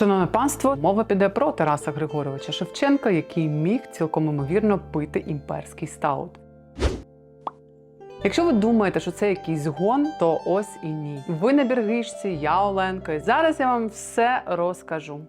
Шановне панство, мова піде про Тараса Григоровича Шевченка, який міг цілком імовірно пити імперський стаут. Якщо ви думаєте, що це якийсь гон, то ось і ні. Ви на Біргишці, я Оленка, і зараз я вам все розкажу.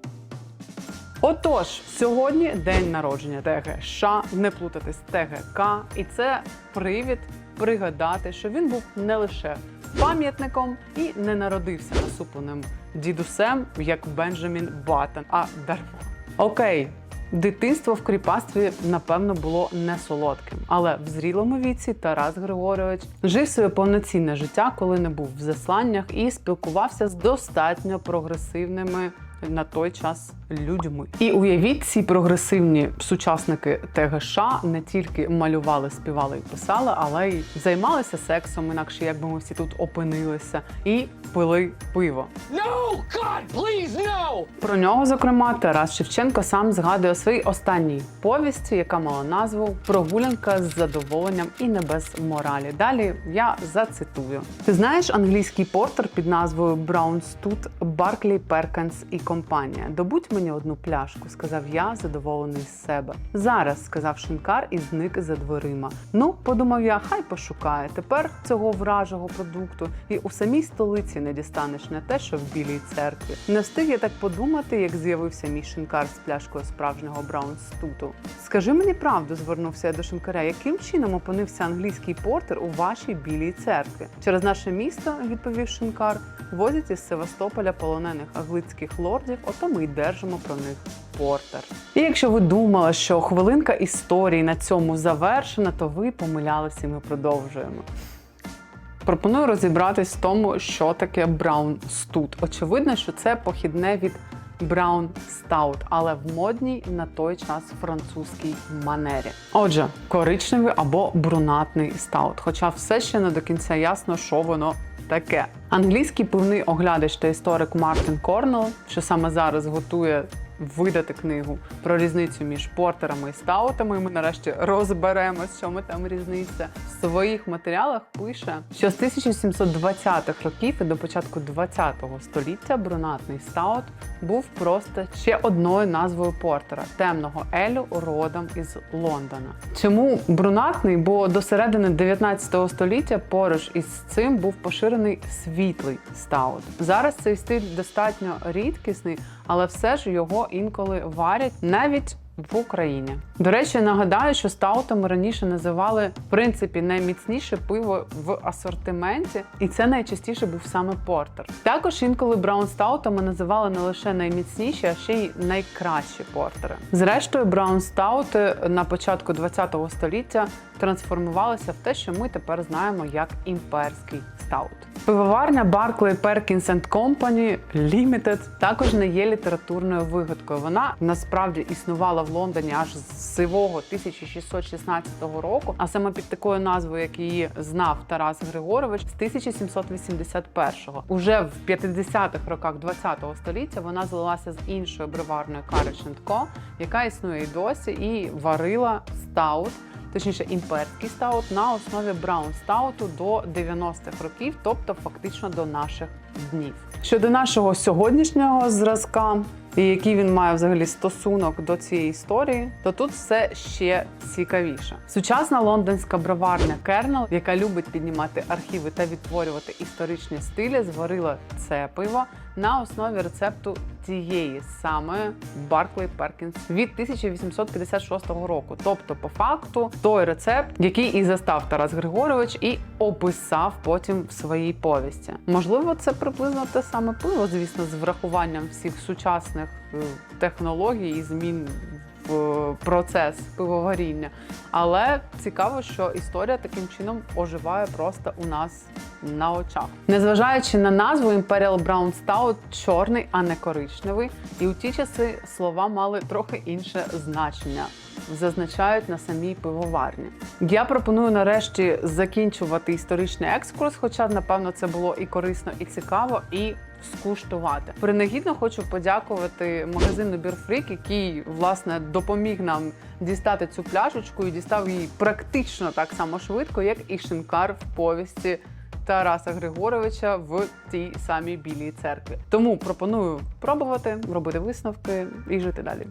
Отож, сьогодні день народження ТГ США, не плутати з ТГК, і це привід пригадати, що він був не лише пам'ятником і не народився насупленим дідусем, як Бенджамін Баттон, а дарма. Окей. Дитинство в кріпацтві, напевно, було не солодким, але в зрілому віці Тарас Григорович жив своє повноцінне життя, коли не був в засланнях і спілкувався з достатньо прогресивними на той час людьми. І уявіть, ці прогресивні сучасники ТГШ не тільки малювали, співали і писали, але й займалися сексом, інакше якби ми всі тут опинилися, і пили пиво. No! God, please, no! Про нього, зокрема, Тарас Шевченко сам згадує у своїй останній повісті, яка мала назву Прогулянка з задоволенням і не без моралі. Далі я зацитую: ти знаєш англійський портер під назвою Браунстут Барклі Перкенс і компанія. Добудь мені одну пляшку, сказав я, задоволений з себе. Зараз сказав шинкар і зник за дверима. Ну, подумав я, хай пошукає. Тепер цього вражого продукту і у самій столиці не дістанеш не те, що в білій церкві. Не встиг я так подумати, як з'явився мій шинкар з пляшкою справжнього Браунстуту. Скажи мені правду, звернувся я до шинкаря, яким чином опинився англійський портер у вашій білій церкві? Через наше місто, відповів шинкар, возять із Севастополя полонених англійських лордів, ото ми й держимо про них портер. І якщо ви думали, що хвилинка історії на цьому завершена, то ви помилялися і ми продовжуємо. Пропоную розібратись в тому, що таке Браун Стут. Очевидно, що це похідне від Браун Стаут, але в модній на той час французькій манері. Отже, коричневий або брунатний стаут. Хоча все ще не до кінця ясно, що воно таке. Англійський пивний оглядач та історик Мартин Корнелл, що саме зараз готує видати книгу про різницю між портерами і стаутами. І ми нарешті розберемось, що ми там різниця. В своїх матеріалах пише, що з 1720-х років і до початку 20-го століття брунатний стаут був просто ще одною назвою портера темного елю родом із Лондона. Чому брунатний? Бо до середини 19 століття поруч із цим був поширений світлий стаут. Зараз цей стиль достатньо рідкісний, але все ж його інколи варять навіть в Україні. До речі, нагадаю, що стаутами раніше називали в принципі найміцніше пиво в асортименті, і це найчастіше був саме портер. Також інколи браун стаутами називали не лише найміцніші, а ще й найкращі портери. Зрештою, браун стаути на початку ХХ століття трансформувалися в те, що ми тепер знаємо як імперський стаут. Пивоварня Barclay Perkins Company Limited також не є літературною вигадкою. Вона насправді існувала в Лондоні аж з сивого 1616 року, а саме під такою назвою, як її знав Тарас Григорович, з 1781-го. Уже в 50-х роках 20-го століття вона злилася з іншою бриварною Courage Co, яка існує і досі, і варила стаут точніше імперський стаут на основі браун стауту до 90-х років, тобто фактично до наших днів. Щодо нашого сьогоднішнього зразка, і який він має взагалі стосунок до цієї історії, то тут все ще цікавіше. Сучасна лондонська броварня Кернел, яка любить піднімати архіви та відтворювати історичні стилі, зварила це пиво на основі рецепту тієї саме Барклей Перкінс від 1856 року. Тобто, по факту, той рецепт, який і застав Тарас Григорович, і описав потім в своїй повісті. Можливо, це приблизно те саме пиво, звісно, з врахуванням всіх сучасних е, технологій і змін процес пивоваріння. Але цікаво, що історія таким чином оживає просто у нас на очах. Незважаючи на назву Imperial Brown Stout чорний, а не коричневий. І у ті часи слова мали трохи інше значення. Зазначають на самій пивоварні. Я пропоную нарешті закінчувати історичний екскурс, хоча, напевно, це було і корисно, і цікаво, і скуштувати. Принагідно хочу подякувати магазину Бірфрік, який власне допоміг нам дістати цю пляшечку і дістав її практично так само швидко, як і шинкар в повісті Тараса Григоровича в тій самій білій церкві. Тому пропоную пробувати, робити висновки і жити далі.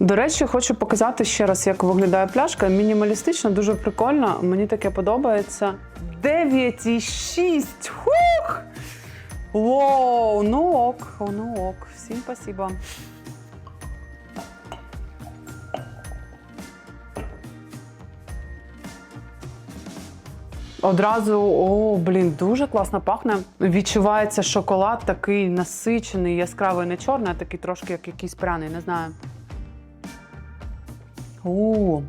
До речі, хочу показати ще раз, як виглядає пляшка. Мінімалістично, дуже прикольно. Мені таке подобається. 9,6! Хух! Воу, ну ок, ну ок. Всім спасибо. Одразу, о, блін, дуже класно пахне. Відчувається шоколад такий насичений, яскравий, не чорний, а такий трошки як якийсь пряний, не знаю. О,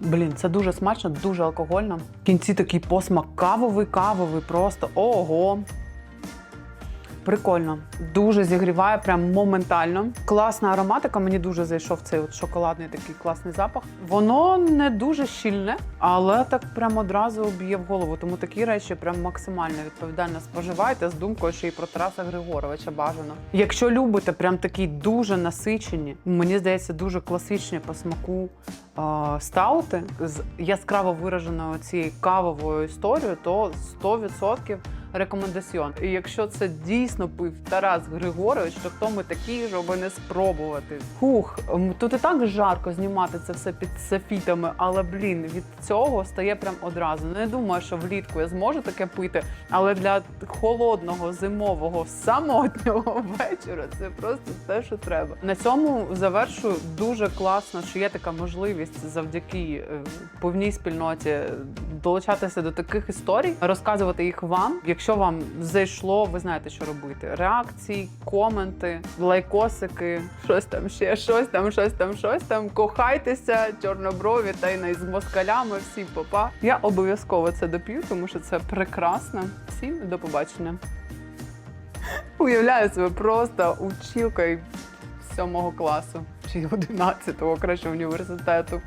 блін, це дуже смачно, дуже алкогольно. В кінці такий посмак кавовий, кавовий, просто ого. Прикольно, дуже зігріває прям моментально. Класна ароматика. Мені дуже зайшов цей от шоколадний такий класний запах. Воно не дуже щільне, але так прям одразу б'є в голову. Тому такі речі прям максимально відповідально споживайте з думкою, що і про Тараса Григоровича бажано. Якщо любите прям такі дуже насичені, мені здається, дуже класичні по смаку е, стаути з яскраво вираженою цією кавовою історією, то 100% рекомендаціон. І якщо це дійсно пив Тарас Григорович, то хто ми такі, щоб не спробувати? Хух, тут і так жарко знімати це все під софітами, але блін, від цього стає прям одразу. Не думаю, що влітку я зможу таке пити, але для холодного зимового самотнього вечора це просто те, що треба. На цьому завершую дуже класно, що є така можливість завдяки е, повній спільноті долучатися до таких історій, розказувати їх вам. Якщо вам зайшло, ви знаєте, що робити. Реакції, коменти, лайкосики, щось там ще, щось там, щось там, щось там. Кохайтеся, чорноброві та й не з москалями. Всім попа. Я обов'язково це доп'ю, тому що це прекрасно. Всім до побачення. Уявляю себе просто училкою сьомого класу чи 11-го, краще університету.